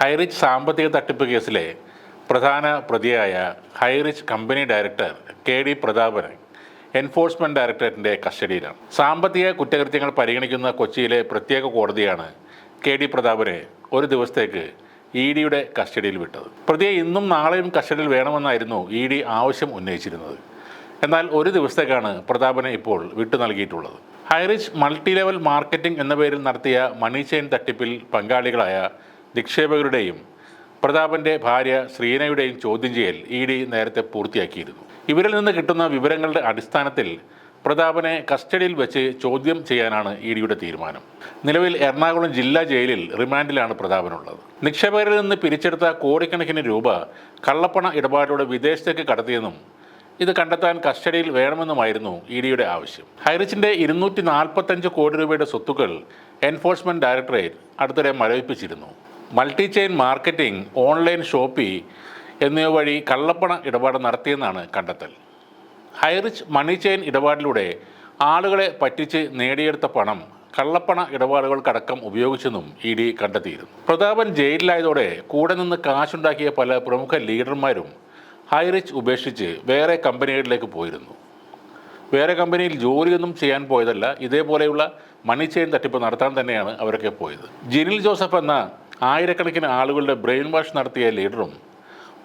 ഹൈറിച്ച് സാമ്പത്തിക തട്ടിപ്പ് കേസിലെ പ്രധാന പ്രതിയായ Highrich company director K D Prathapan enforcement ഡയറക്ടറേറ്റിന്റെ കസ്റ്റഡിയിലാണ്. സാമ്പത്തിക കുറ്റകൃത്യങ്ങൾ പരിഗണിക്കുന്ന കൊച്ചിയിലെ പ്രത്യേക കോടതിയാണ് കെ ഡി പ്രതാപനെ ഒരു ദിവസത്തേക്ക് ഇ ഡിയുടെ കസ്റ്റഡിയിൽ വിട്ടത്. പ്രതിയെ ഇന്നും നാളെയും കസ്റ്റഡിയിൽ വേണമെന്നായിരുന്നു ഇ ഡി ആവശ്യം ഉന്നയിച്ചിരുന്നത്. എന്നാൽ ഒരു ദിവസത്തേക്കാണ് പ്രതാപനെ ഇപ്പോൾ വിട്ടു നൽകിയിട്ടുള്ളത്. ഹൈറിച്ച് മൾട്ടി ലെവൽ മാർക്കറ്റിംഗ് എന്ന പേരിൽ നടത്തിയ മണി ചെയിൻ തട്ടിപ്പിൽ പങ്കാളികളായ നിക്ഷേപകരുടെയും പ്രതാപന്റെ ഭാര്യ ശ്രീനയുടെയും ചോദ്യം ചെയ്യൽ ഇ ഡി നേരത്തെ പൂർത്തിയാക്കിയിരുന്നു. ഇവരിൽ നിന്ന് കിട്ടുന്ന വിവരങ്ങളുടെ അടിസ്ഥാനത്തിൽ പ്രതാപനെ കസ്റ്റഡിയിൽ വെച്ച് ചോദ്യം ചെയ്യാനാണ് ഇ ഡിയുടെ തീരുമാനം. നിലവിൽ എറണാകുളം ജില്ലാ ജയിലിൽ റിമാൻഡിലാണ് പ്രതാപനുള്ളത്. നിക്ഷേപകരിൽ നിന്ന് പിരിച്ചെടുത്ത കോടിക്കണക്കിന് രൂപ കള്ളപ്പണ ഇടപാടിലൂടെ വിദേശത്തേക്ക് കടത്തിയെന്നും ഇത് കണ്ടെത്താൻ കസ്റ്റഡിയിൽ വേണമെന്നുമായിരുന്നു ഇ ഡിയുടെ ആവശ്യം. ഹൈറിച്ചിന്റെ ഇരുന്നൂറ്റി നാൽപ്പത്തഞ്ച് കോടി രൂപയുടെ സ്വത്തുക്കൾ എൻഫോഴ്സ്മെന്റ് ഡയറക്ടറേറ്റ് അടുത്തിടെ മരവിപ്പിച്ചിരുന്നു. Multi chain marketing online Shoppe എന്നിവ വഴി കള്ളപ്പണ ഇടപാട് നടത്തിയെന്നാണ് കണ്ടെത്തൽ. ഹൈറിച്ച് മണി ചെയിൻ ഇടപാടിലൂടെ ആളുകളെ പറ്റിച്ച് നേടിയെടുത്ത പണം കള്ളപ്പണ ഇടപാടുകൾക്കടക്കം ഉപയോഗിച്ചെന്നും ഇ ഡി കണ്ടെത്തിയിരുന്നു. പ്രതാപൻ ജയിലിലായതോടെ കൂടെ നിന്ന് കാശുണ്ടാക്കിയ പല പ്രമുഖ ലീഡർമാരും ഹൈറിച്ച് ഉപേക്ഷിച്ച് വേറെ കമ്പനികളിലേക്ക് പോയിരുന്നു. വേറെ കമ്പനിയിൽ ജോലിയൊന്നും ചെയ്യാൻ പോയതല്ല ഇതേപോലെയുള്ള മണി ചെയിൻ തട്ടിപ്പ് നടത്താൻ തന്നെയാണ് അവരൊക്കെ പോയത്. ജിനിൽ ജോസഫ് എന്ന ആയിരക്കണക്കിന് ആളുകളുടെ ബ്രെയിൻ വാഷ് നടത്തിയ ലീഡറും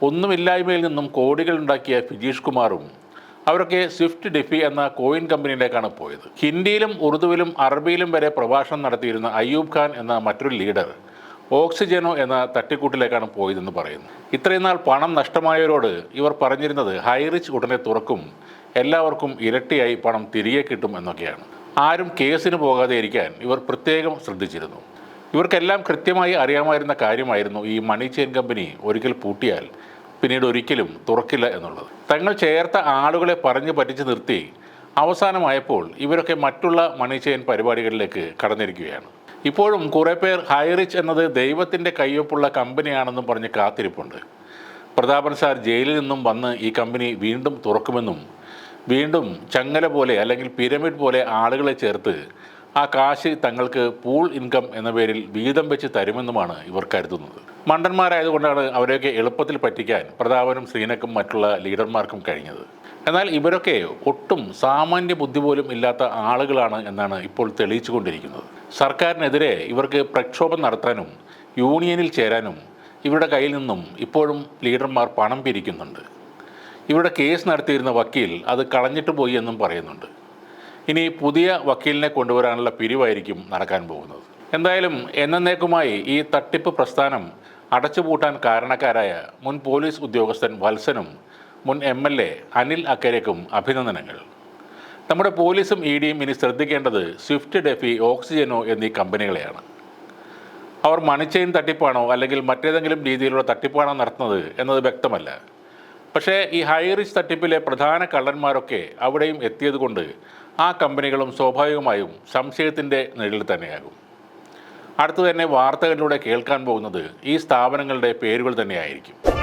ഒന്നുമില്ലായ്മയിൽ നിന്നും കോടികൾ ഉണ്ടാക്കിയ ഫിജീഷ് കുമാറും അവരൊക്കെ സ്വിഫ്റ്റ് ഡിഫി എന്ന കോയിൻ കമ്പനിയിലേക്കാണ് പോയത്. ഹിന്ദിയിലും ഉറുദുവിലും അറബിയിലും വരെ പ്രഭാഷണം നടത്തിയിരുന്ന അയ്യൂബ് ഖാൻ എന്ന മറ്റൊരു ലീഡർ ഓക്സിജനോ എന്ന തട്ടിക്കൂട്ടിലേക്കാണ് പോയതെന്ന് പറയുന്നു. ഇത്രയും നാൾ പണം നഷ്ടമായവരോട് ഇവർ പറഞ്ഞിരുന്നത് ഹൈറിച്ച് ഉടനെ തുറക്കും എല്ലാവർക്കും ഇരട്ടിയായി പണം തിരികെ കിട്ടും എന്നൊക്കെയാണ്. ആരും കേസിന് പോകാതെ ഇരിക്കാൻ ഇവർ പ്രത്യേകം ശ്രദ്ധിച്ചിരുന്നു. ഇവർക്കെല്ലാം കൃത്യമായി അറിയാമായിരുന്ന കാര്യമായിരുന്നു ഈ മണി ചെയിൻ കമ്പനി ഒരിക്കൽ പൂട്ടിയാൽ പിന്നീട് ഒരിക്കലും തുറക്കില്ല എന്നുള്ളത്. തങ്ങൾ ചേർത്ത ആളുകളെ പറഞ്ഞു പറ്റിച്ച് നിർത്തി അവസാനമായപ്പോൾ ഇവരൊക്കെ മറ്റുള്ള മണി ചെയിൻ പരിപാടികളിലേക്ക് കടന്നിരിക്കുകയാണ്. ഇപ്പോഴും കുറേ പേർ ഹൈറിച്ച് എന്നത് ദൈവത്തിന്റെ കയ്യൊപ്പുള്ള കമ്പനിയാണെന്നും പറഞ്ഞ് കാത്തിരിപ്പുണ്ട്. പ്രതാപൻ സാർ ജയിലിൽ നിന്നും വന്ന് ഈ കമ്പനി വീണ്ടും തുറക്കുമെന്നും വീണ്ടും ചങ്ങല പോലെ അല്ലെങ്കിൽ പിരമിഡ് പോലെ ആളുകളെ ചേർത്ത് ആ കാശ് തങ്ങൾക്ക് പൂൾ ഇൻകം എന്ന പേരിൽ വീതം വെച്ച് തരുമെന്നുമാണ് ഇവർ കരുതുന്നത്. മണ്ടന്മാരായതുകൊണ്ടാണ് അവരെയൊക്കെ എളുപ്പത്തിൽ പറ്റിക്കാൻ പ്രതാപനും ശ്രീനക്കും മറ്റുള്ള ലീഡർമാർക്കും കഴിഞ്ഞത്. എന്നാൽ ഇവരൊക്കെ ഒട്ടും സാമാന്യ ബുദ്ധി പോലും ഇല്ലാത്ത ആളുകളാണ് എന്നാണ് ഇപ്പോൾ തെളിയിച്ചുകൊണ്ടിരിക്കുന്നത്. സർക്കാരിനെതിരെ ഇവർക്ക് പ്രക്ഷോഭം നടത്താനും യൂണിയനിൽ ചേരാനും ഇവരുടെ കയ്യിൽ നിന്നും ഇപ്പോഴും ലീഡർമാർ പണം പിരിക്കുന്നുണ്ട്. ഇവരുടെ കേസ് നടത്തിയിരുന്ന വക്കീൽ അത് കളഞ്ഞിട്ട് പോയി എന്നും പറയുന്നുണ്ട്. ഇനി പുതിയ വക്കീലിനെ കൊണ്ടുവരാനുള്ള പിരിവായിരിക്കും നടക്കാൻ പോകുന്നത്. എന്തായാലും എന്നേക്കുമായി ഈ തട്ടിപ്പ് പ്രസ്ഥാനം അടച്ചുപൂട്ടാൻ കാരണക്കാരായ മുൻ പോലീസ് ഉദ്യോഗസ്ഥൻ വത്സനും മുൻ എം എൽ എ അനിൽ അക്കരയ്ക്കും അഭിനന്ദനങ്ങൾ. നമ്മുടെ പോലീസും ഇ ഡിയും ഇനി ശ്രദ്ധിക്കേണ്ടത് സ്വിഫ്റ്റ് ഡെഫി ഓക്സിജനോ എന്നീ കമ്പനികളെയാണ്. അവർ മണിച്ചെയിൻ തട്ടിപ്പാണോ അല്ലെങ്കിൽ മറ്റേതെങ്കിലും രീതിയിലുള്ള തട്ടിപ്പാണോ നടത്തുന്നത് എന്നത് വ്യക്തമല്ല. പക്ഷേ ഈ ഹൈ റിച്ച് തട്ടിപ്പിലെ പ്രധാന കള്ളന്മാരൊക്കെ അവിടെയും എത്തിയതുകൊണ്ട് ആ കമ്പനികളും സ്വാഭാവികമായും സംശയത്തിന്റെ നിഴലിൽ തന്നെയാകും. അടുത്തു തന്നെ വാർത്തകളിലൂടെ കേൾക്കാൻ പോകുന്നത് ഈ സ്ഥാപനങ്ങളുടെ പേരുകൾ തന്നെയായിരിക്കും.